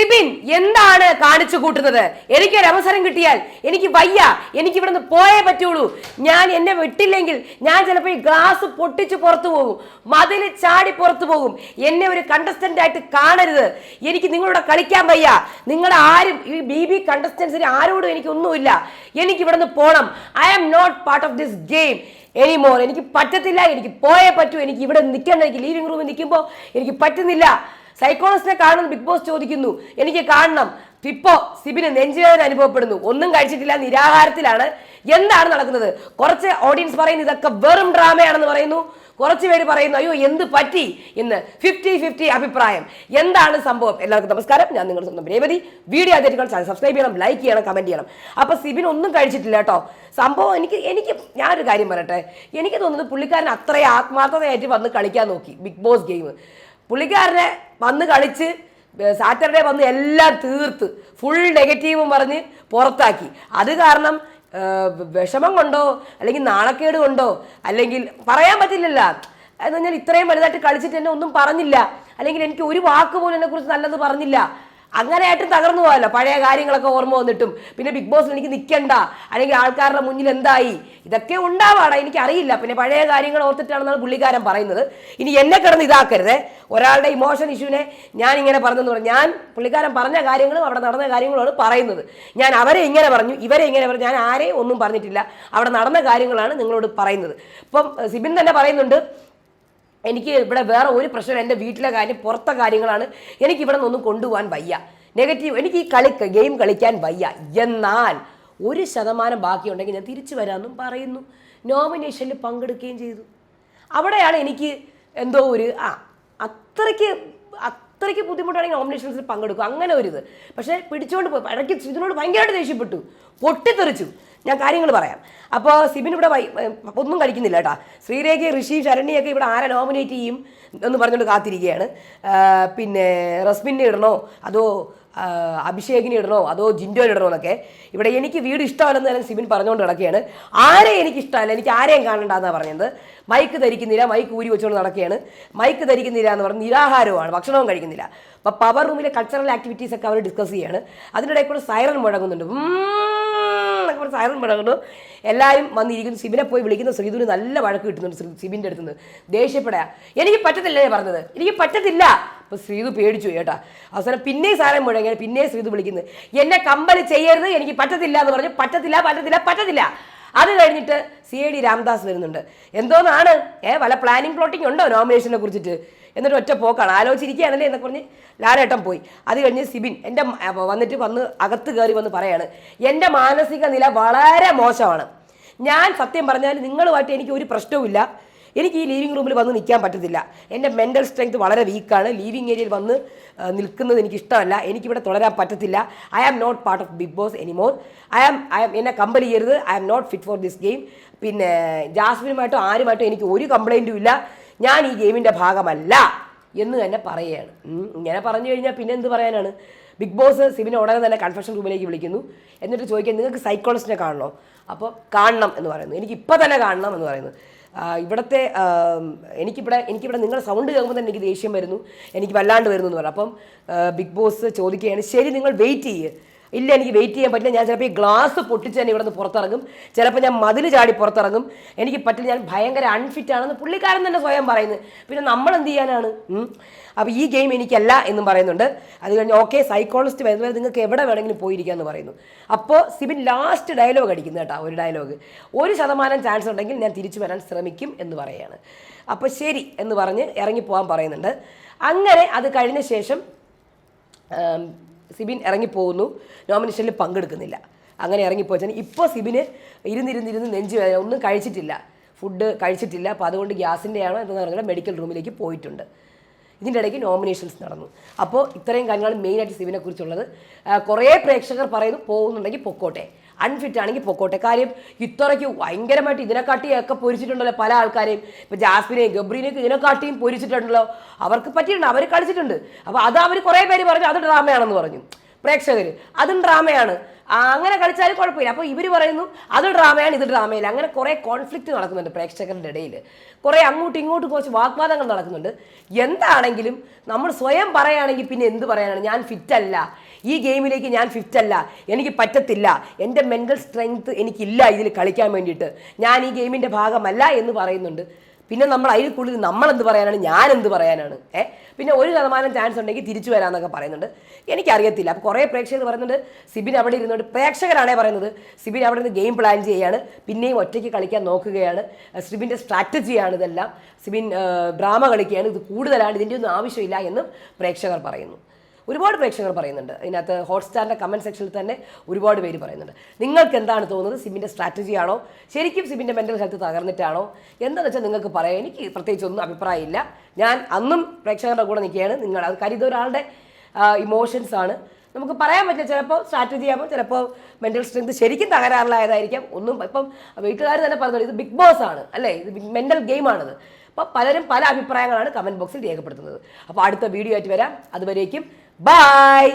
സിബിൻ എന്താണ് കാണിച്ചു കൂട്ടുന്നത്? എനിക്കൊരു അവസരം കിട്ടിയാൽ എനിക്ക് വയ്യ. എനിക്ക് ഇവിടുന്ന് പോയേ പറ്റുള്ളൂ. ഞാൻ എന്നെ വിട്ടില്ലെങ്കിൽ ഞാൻ ചിലപ്പോൾ ഈ ഗ്ലാസ് പൊട്ടിച്ച് പുറത്തു പോകും. മതിൽ ചാടി പുറത്തു പോകും. എന്നെ ഒരു കണ്ടസ്റ്റന്റ് ആയിട്ട് കാണരുത്. എനിക്ക് നിങ്ങളോട് കളിക്കാൻ വയ്യ. നിങ്ങൾ ആരും ഈ ബി ബി കണ്ടസ്റ്റൻസിന് ആരോടും എനിക്കൊന്നുമില്ല. എനിക്ക് ഇവിടുന്ന് പോകണം I am not part of this game any anymore എനിക്ക് പറ്റത്തില്ല. എനിക്ക് പോയേ പറ്റൂ. എനിക്ക് ഇവിടെ നിൽക്കേണ്ട എനിക്ക് ലീവിംഗ് റൂമിൽ നിൽക്കുമ്പോൾ എനിക്ക് പറ്റുന്നില്ല. സൈക്കോളജിസ്റ്റിനെ കാണുമെന്ന് ബിഗ് ബോസ് ചോദിക്കുന്നു. എനിക്ക് കാണണം. ഇപ്പോ സിബിന് നെഞ്ചുവേദന അനുഭവപ്പെടുന്നു. ഒന്നും കഴിച്ചിട്ടില്ല നിരാഹാരത്തിലാണ്. എന്താണ് നടക്കുന്നത്? കുറച്ച് ഓഡിയൻസ് പറയുന്നു ഇതൊക്കെ വെറും ഡ്രാമയാണെന്ന് പറയുന്നു. കുറച്ച് പേര് പറയുന്നു അയ്യോ എന്ത് പറ്റി? എന്ന് ഫിഫ്റ്റി ഫിഫ്റ്റി അഭിപ്രായം. എന്താണ് സംഭവം? എല്ലാവർക്കും നമസ്കാരം. ഞാൻ നിങ്ങളുടെ സ്വന്തം രേവതി വീഡിയോ ആദ്യമായിട്ട് ചാനൽ സബ്സ്ക്രൈബ് ചെയ്യണം ലൈക്ക് ചെയ്യണം കമന്റ് ചെയ്യണം. അപ്പൊ സിബിൻ ഒന്നും കഴിച്ചിട്ടില്ല കേട്ടോ. സംഭവം എനിക്ക് എനിക്ക് ഞാനൊരു കാര്യം പറയട്ടെ. എനിക്ക് തോന്നുന്നത് പുള്ളിക്കാരൻ അത്രയും ആത്മാർത്ഥതയായിട്ട് വന്ന് കളിക്കാൻ നോക്കി. ബിഗ് ബോസ് ഗെയിം പുള്ളിക്കാരനെ വന്ന് കളിച്ച് സാറ്റർഡേ വന്ന് എല്ലാം തീർത്ത് ഫുൾ നെഗറ്റീവും പറഞ്ഞ് പുറത്താക്കി. അത് കാരണം വിഷമം കൊണ്ടോ അല്ലെങ്കിൽ നാണക്കേട് കൊണ്ടോ അല്ലെങ്കിൽ പറയാൻ പറ്റില്ലല്ലോ. എന്ന് പറഞ്ഞാൽ ഇത്രയും വലുതായിട്ട് കളിച്ചിട്ട് എന്നെ ഒന്നും പറഞ്ഞില്ല. അല്ലെങ്കിൽ എനിക്ക് ഒരു വാക്ക് പോലും എന്നെക്കുറിച്ച് നല്ലത് പറഞ്ഞില്ല. അങ്ങനെയായിട്ട് തകർന്നു പോയല്ലോ പഴയ കാര്യങ്ങളൊക്കെ ഓർമ്മ വന്നിട്ടും. പിന്നെ ബിഗ് ബോസിൽ എനിക്ക് നിൽക്കണ്ട അല്ലെങ്കിൽ ആൾക്കാരുടെ മുന്നിൽ എന്തായി? ഇതൊക്കെ ഉണ്ടാവാടാ എനിക്കറിയില്ല. പിന്നെ പഴയ കാര്യങ്ങൾ ഓർത്തിട്ടാണെന്നാണ് പുള്ളിക്കാരൻ പറയുന്നത്. ഇനി എന്നെ കിടന്ന് ഇതാക്കരുത്. ഒരാളുടെ ഇമോഷൻ ഇഷ്യൂവിനെ ഞാൻ ഇങ്ങനെ പറഞ്ഞെന്ന് പറഞ്ഞു. ഞാൻ പുള്ളിക്കാരൻ പറഞ്ഞ കാര്യങ്ങളും അവിടെ നടന്ന കാര്യങ്ങളാണ് പറയുന്നത്. ഞാൻ അവരെ ഇങ്ങനെ പറഞ്ഞു. ഇവരെ ഇങ്ങനെ പറഞ്ഞു. ഞാൻ ആരെയും ഒന്നും പറഞ്ഞിട്ടില്ല. അവിടെ നടന്ന കാര്യങ്ങളാണ് നിങ്ങളോട് പറയുന്നത്. ഇപ്പം സിബിൻ തന്നെ പറയുന്നുണ്ട്. എനിക്ക് ഇവിടെ വേറെ ഒരു പ്രശ്നം എന്റെ വീട്ടിലെ കാര്യം പുറത്തെ കാര്യങ്ങളാണ് എനിക്ക് ഇവിടെ നിന്നൊന്നും കൊണ്ടുപോകാൻ വയ്യ. നെഗറ്റീവ് എനിക്ക് ഈ കളി ഗെയിം കളിക്കാൻ വയ്യ. എന്നാൽ ഒരു ശതമാനം ബാക്കിയുണ്ടെങ്കിൽ ഞാൻ തിരിച്ചു വരാമെന്നും പറയുന്നു. നോമിനേഷനിൽ പങ്കെടുക്കുകയും ചെയ്തു. അവിടെയാണ് എനിക്ക് എന്തോ ഒരു ആ അത്രയ്ക്ക് അത്രയ്ക്ക് ബുദ്ധിമുട്ടാണെങ്കിൽ നോമിനേഷൻസിൽ പങ്കെടുക്കും. അങ്ങനെ ഒരു ഇത്. പക്ഷേ പിടിച്ചുകൊണ്ട് പോയി. ഇടയ്ക്ക് ഇതിനോട് ഭയങ്കരമായിട്ട് ദേഷ്യപ്പെട്ടു. പൊട്ടിത്തെറിച്ചു. ഞാൻ കാര്യങ്ങൾ പറയാം. അപ്പോൾ സിബിൻ ഇവിടെ ഒന്നും കഴിക്കുന്നില്ല കേട്ടോ. ശ്രീരേഖ ഋഷി ശരണിയൊക്കെ ഇവിടെ ആരെ നോമിനേറ്റ് ചെയ്യും എന്ന് പറഞ്ഞുകൊണ്ട് കാത്തിരിക്കുകയാണ്. പിന്നെ റസ്മിനെ ഇടണോ? അതോ അഭിഷേകിനെ ഇടണോ? അതോ ജിൻഡോനെ ഇടണോ എന്നൊക്കെ. ഇവിടെ എനിക്ക് വീട് ഇഷ്ടമല്ലെന്ന് തന്നെ സിബിൻ പറഞ്ഞുകൊണ്ട് നടക്കുകയാണ്. ആരെ എനിക്ക് ഇഷ്ടമല്ല? എനിക്ക് ആരെയും കാണണ്ടെന്നാണ് പറഞ്ഞത്. മൈക്ക് ധരിക്കുന്നില്ല മൈക്ക് ഊരി വെച്ചുകൊണ്ട് നടക്കുകയാണ്. മൈക്ക് ധരിക്കുന്നില്ല എന്ന് പറഞ്ഞ് നിരാഹാരമാണ് ഭക്ഷണവും കഴിക്കുന്നില്ല. അപ്പോൾ പവർ റൂമിലെ കൾച്ചറൽ ആക്ടിവിറ്റീസ് ഒക്കെ അവർ ഡിസ്കസ് ചെയ്യാണ്. അതിനിടയിൽ കൂടെ സൈറൻ മുഴങ്ങുന്നുണ്ട്. പറഞ്ഞ് സൈറൺ മുഴങ്ങുന്നു എല്ലാവരും വന്നിരിക്കുന്നു. സിബിനെ പോയി വിളിക്കുന്ന. ശ്രീധുവിന് നല്ല വഴക്ക് കിട്ടുന്നുണ്ട് സിബിന്റെ അടുത്ത് നിന്ന് ദേഷ്യപ്പെടാ. എനിക്ക് പറ്റത്തില്ലേ പറഞ്ഞത്. എനിക്ക് പറ്റത്തില്ല. അപ്പൊ ശ്രീതു പേടിച്ചു കേട്ടാ. അവസാനം പിന്നെ സാറേ മുഴങ്ങിയാണ് പിന്നെ ശ്രീധു വിളിക്കുന്നത് എന്നെ കമ്പനി ചെയ്യരുത്. എനിക്ക് പറ്റത്തില്ല എന്ന് പറഞ്ഞു. പറ്റത്തില്ല പറ്റത്തില്ല പറ്റത്തില്ല. അത് കഴിഞ്ഞിട്ട് സി ഐ ഡി രാംദാസ് വരുന്നുണ്ട്. എന്തോന്നാണ്? ഏ വല്ല പ്ലാനിങ് പ്ലോട്ടിംഗ് ഉണ്ടോ? നോമിനേഷനെ കുറിച്ചിട്ട്. എന്നിട്ട് ഒറ്റ പോക്കാണ്. ആലോചിച്ചിരിക്കുകയാണല്ലേ എന്നൊക്കെ പറഞ്ഞ് ലാലേട്ടൻ പോയി. അത് കഴിഞ്ഞ് സിബിൻ എന്റെ വന്നിട്ട് വന്ന് അകത്ത് കയറി വന്ന് പറയാണ് എന്റെ മാനസിക നില വളരെ മോശമാണ്. ഞാൻ സത്യം പറഞ്ഞാൽ നിങ്ങളുമായിട്ട് എനിക്ക് ഒരു പ്രശ്നവുമില്ല. എനിക്ക് ഈ ലീവിംഗ് റൂമിൽ വന്ന് നിൽക്കാൻ പറ്റത്തില്ല. എന്റെ മെന്റൽ സ്ട്രെങ്ത് വളരെ വീക്കാണ് ലീവിംഗ് ഏരിയയിൽ വന്ന് നിൽക്കുന്നത് എനിക്ക് ഇഷ്ടമല്ല. എനിക്കിവിടെ തുടരാൻ പറ്റത്തില്ല. I am not part of Big Boss anymore I am I am എന്നെ കമ്പൽ ചെയ്യരുത്. I am not fit for this game പിന്നെ ജാസ്മിനുമായിട്ടോ ആരുമായിട്ടോ എനിക്ക് ഒരു കംപ്ലൈന്റും ഇല്ല. ഞാൻ ഈ ഗെയിമിന്റെ ഭാഗമല്ല എന്ന് തന്നെ പറയുകയാണ്. ഇങ്ങനെ പറഞ്ഞു കഴിഞ്ഞാൽ പിന്നെ എന്ത് പറയാനാണ്? ബിഗ് ബോസ് സിബിനെ ഉടനെ തന്നെ കൺഫെഷൻ റൂമിലേക്ക് വിളിക്കുന്നു. എന്നിട്ട് ചോദിക്കാൻ നിങ്ങൾക്ക് സൈക്കോളജിസ്റ്റിനെ കാണണോ? അപ്പോൾ കാണണം എന്ന് പറയുന്നു. എനിക്ക് ഇപ്പം തന്നെ കാണണം എന്ന് പറയുന്നു. ഇവിടുത്തെ എനിക്കിവിടെ എനിക്കിവിടെ നിങ്ങളുടെ സൗണ്ട് കേൾക്കുമ്പോൾ തന്നെ എനിക്ക് ദേഷ്യം വരുന്നു. എനിക്ക് വല്ലാണ്ട് വരുന്നു എന്ന് പറഞ്ഞു അപ്പം ബിഗ് ബോസ് ചോദിക്കുകയാണ് ശരി നിങ്ങൾ വെയിറ്റ് ചെയ്യുക ഇല്ല എനിക്ക് വെയിറ്റ് ചെയ്യാൻ പറ്റില്ല. ഞാൻ ചിലപ്പോൾ ഈ ഗ്ലാസ് പൊട്ടിച്ച് തന്നെ ഇവിടെ നിന്ന് പുറത്തിറങ്ങും. ചിലപ്പോൾ ഞാൻ മതിൽ ചാടി പുറത്തിറങ്ങും. എനിക്ക് പറ്റില്ല ഞാൻ ഭയങ്കര അൺഫിറ്റ് ആണെന്ന് പുള്ളിക്കാരൻ തന്നെ സ്വയം പറയുന്നത് പിന്നെ നമ്മൾ എന്ത് ചെയ്യാനാണ് അപ്പോൾ ഈ ഗെയിം എനിക്കല്ല എന്നും പറയുന്നുണ്ട്. അത് കഴിഞ്ഞ് ഓക്കെ സൈക്കോളജിസ്റ്റ് വരുന്നത് നിങ്ങൾക്ക് എവിടെ വേണമെങ്കിലും പോയിരിക്കാമെന്ന് പറയുന്നു. അപ്പോൾ സിബിൻ ലാസ്റ്റ് ഡയലോഗ് അടിക്കുന്നു കേട്ടോ ഒരു ഡയലോഗ് ഒരു ശതമാനം ചാൻസ് ഉണ്ടെങ്കിൽ ഞാൻ തിരിച്ചു വരാൻ ശ്രമിക്കും എന്ന് പറയുകയാണ്. അപ്പോൾ ശരി എന്ന് പറഞ്ഞ് ഇറങ്ങിപ്പോകാൻ പറയുന്നുണ്ട്. അങ്ങനെ അത് കഴിഞ്ഞ ശേഷം സിബിൻ ഇറങ്ങിപ്പോകുന്നു. നോമിനേഷനിൽ പങ്കെടുക്കുന്നില്ല. അങ്ങനെ ഇറങ്ങിപ്പോച്ചാൽ ഇപ്പോൾ സിബിന് ഇരുന്നിരുന്നിരുന്ന് നെഞ്ചു വേദന ഒന്നും കഴിച്ചിട്ടില്ല. ഫുഡ് കഴിച്ചിട്ടില്ല. അപ്പോൾ അതുകൊണ്ട് ഗ്യാസിന്റെയാണോ എന്ന് പറഞ്ഞാൽ മെഡിക്കൽ റൂമിലേക്ക് പോയിട്ടുണ്ട്. ഇതിന്റെ ഇടയ്ക്ക് നോമിനേഷൻസ് നടന്നു. അപ്പോൾ ഇത്രയും കാര്യങ്ങളാണ് മെയിനായിട്ട് സിബിനെ കുറിച്ചുള്ളത് കുറേ പ്രേക്ഷകർ പറയുന്നു പോകുന്നുണ്ടെങ്കിൽ പൊക്കോട്ടെ. അൺഫിറ്റ് ആണെങ്കിൽ പൊക്കോട്ടെ. കാര്യം ഇത്രയ്ക്ക് ഭയങ്കരമായിട്ട് ഇതിനെക്കാട്ടിയൊക്കെ പൊരിച്ചിട്ടുണ്ടല്ലോ പല ആൾക്കാരെയും. ഇപ്പോൾ ജാസ്മിനെയും ഗബ്രീനെയൊക്കെ ഇതിനെക്കാട്ടിയും പൊരിച്ചിട്ടുണ്ടല്ലോ. അവർക്ക് പറ്റിയിട്ടുണ്ട് അവർ കളിച്ചിട്ടുണ്ട്. അപ്പോൾ അത് അവർ കുറേ പേര് പറഞ്ഞു അത് ഡ്രാമയാണെന്ന് പറഞ്ഞു. പ്രേക്ഷകർ അതും ഡ്രാമയാണ്. അങ്ങനെ കളിച്ചാൽ കുഴപ്പമില്ല. അപ്പോൾ ഇവർ പറയുന്നു അത് ഡ്രാമയാണ് ഇത് ഡ്രാമയില്ല. അങ്ങനെ കുറേ കോൺഫ്ലിക്റ്റ് നടക്കുന്നുണ്ട് പ്രേക്ഷകരുടെ ഇടയിൽ. കുറേ അങ്ങോട്ടും ഇങ്ങോട്ടും കുറച്ച് വാഗ്വാദങ്ങൾ നടക്കുന്നുണ്ട്. എന്താണെങ്കിലും നമ്മൾ സ്വയം പറയുകയാണെങ്കിൽ പിന്നെ എന്ത് പറയാനാണ്? ഞാൻ ഫിറ്റ് അല്ല. ഈ ഗെയിമിലേക്ക് ഞാൻ ഫിറ്റ് അല്ല. എനിക്ക് പറ്റത്തില്ല. എന്റെ മെന്റൽ സ്ട്രെങ്ത് എനിക്കില്ല ഇതിൽ കളിക്കാൻ വേണ്ടിയിട്ട്. ഞാൻ ഈ ഗെയിമിന്റെ ഭാഗമല്ല എന്ന് പറയുന്നുണ്ട്. പിന്നെ നമ്മൾ അതിൽ കൂടുതൽ നമ്മൾ എന്ത് പറയാനാണ് ഞാൻ എന്ത് പറയാനാണ് ഏ? പിന്നെ ഒരു ശതമാനം ചാൻസ് ഉണ്ടെങ്കിൽ തിരിച്ചു വരാമെന്നൊക്കെ പറയുന്നുണ്ട്. എനിക്കറിയത്തില്ല. അപ്പോൾ കുറേ പ്രേക്ഷകർ പറയുന്നുണ്ട് സിബിൻ അവിടെ ഇരുന്നുകൊണ്ട് പ്രേക്ഷകരാണേ പറയുന്നത്. സിബിൻ അവിടെ നിന്ന് ഗെയിം പ്ലാൻ ചെയ്യുകയാണ് പിന്നെയും ഒറ്റയ്ക്ക് കളിക്കാൻ നോക്കുകയാണ്. സിബിന്റെ സ്ട്രാറ്റജിയാണ് ഇതെല്ലാം. സിബിൻ ഡ്രാമ കളിക്കുകയാണ്. ഇത് കൂടുതലാണ് ഇതിന്റെ ഒന്നും ആവശ്യമില്ല എന്നും പ്രേക്ഷകർ പറയുന്നു. ഒരുപാട് പ്രേക്ഷകർ പറയുന്നുണ്ട്. ഇതിനകത്ത് ഹോട്ട്സ്റ്റാറിന്റെ കമന്റ് സെക്ഷനിൽ തന്നെ ഒരുപാട് പേര് പറയുന്നുണ്ട്. നിങ്ങൾക്ക് എന്താണ് തോന്നുന്നത്? സിമ്മിന്റെ സ്ട്രാറ്റജി ആണോ? ശരിക്കും സിമ്മിന്റെ മെന്റൽ ഹെൽത്ത് തകർന്നിട്ടാണോ? എന്താണെന്ന് വെച്ചാൽ നിങ്ങൾക്ക് പറയാം എനിക്ക് പ്രത്യേകിച്ച് ഒന്നും അഭിപ്രായമില്ല. ഞാൻ അന്നും പ്രേക്ഷകരുടെ കൂടെ നിൽക്കുകയാണ്. നിങ്ങൾ അത് കാര്യം ഒരാളുടെ ഇമോഷൻസ് ആണ്. നമുക്ക് പറയാൻ പറ്റില്ല. ചിലപ്പോൾ സ്ട്രാറ്റജി ആകുമ്പോൾ ചിലപ്പോൾ മെന്റൽ സ്ട്രെങ്ത് ശരിക്കും തകരാറിലായതായിരിക്കാം. ഒന്നും ഇപ്പം വീട്ടുകാർ തന്നെ പറഞ്ഞു ഇത് ബിഗ് ബോസ് ആണ് അല്ലേ? ഇത് മെന്റൽ ഗെയിമാണിത് അപ്പോൾ പലരും പല അഭിപ്രായങ്ങളാണ് കമന്റ് ബോക്സിൽ രേഖപ്പെടുത്തുന്നത്. അപ്പോൾ അടുത്ത വീഡിയോ ആയിട്ട് വരാം. അതുവരേക്കും ബൈ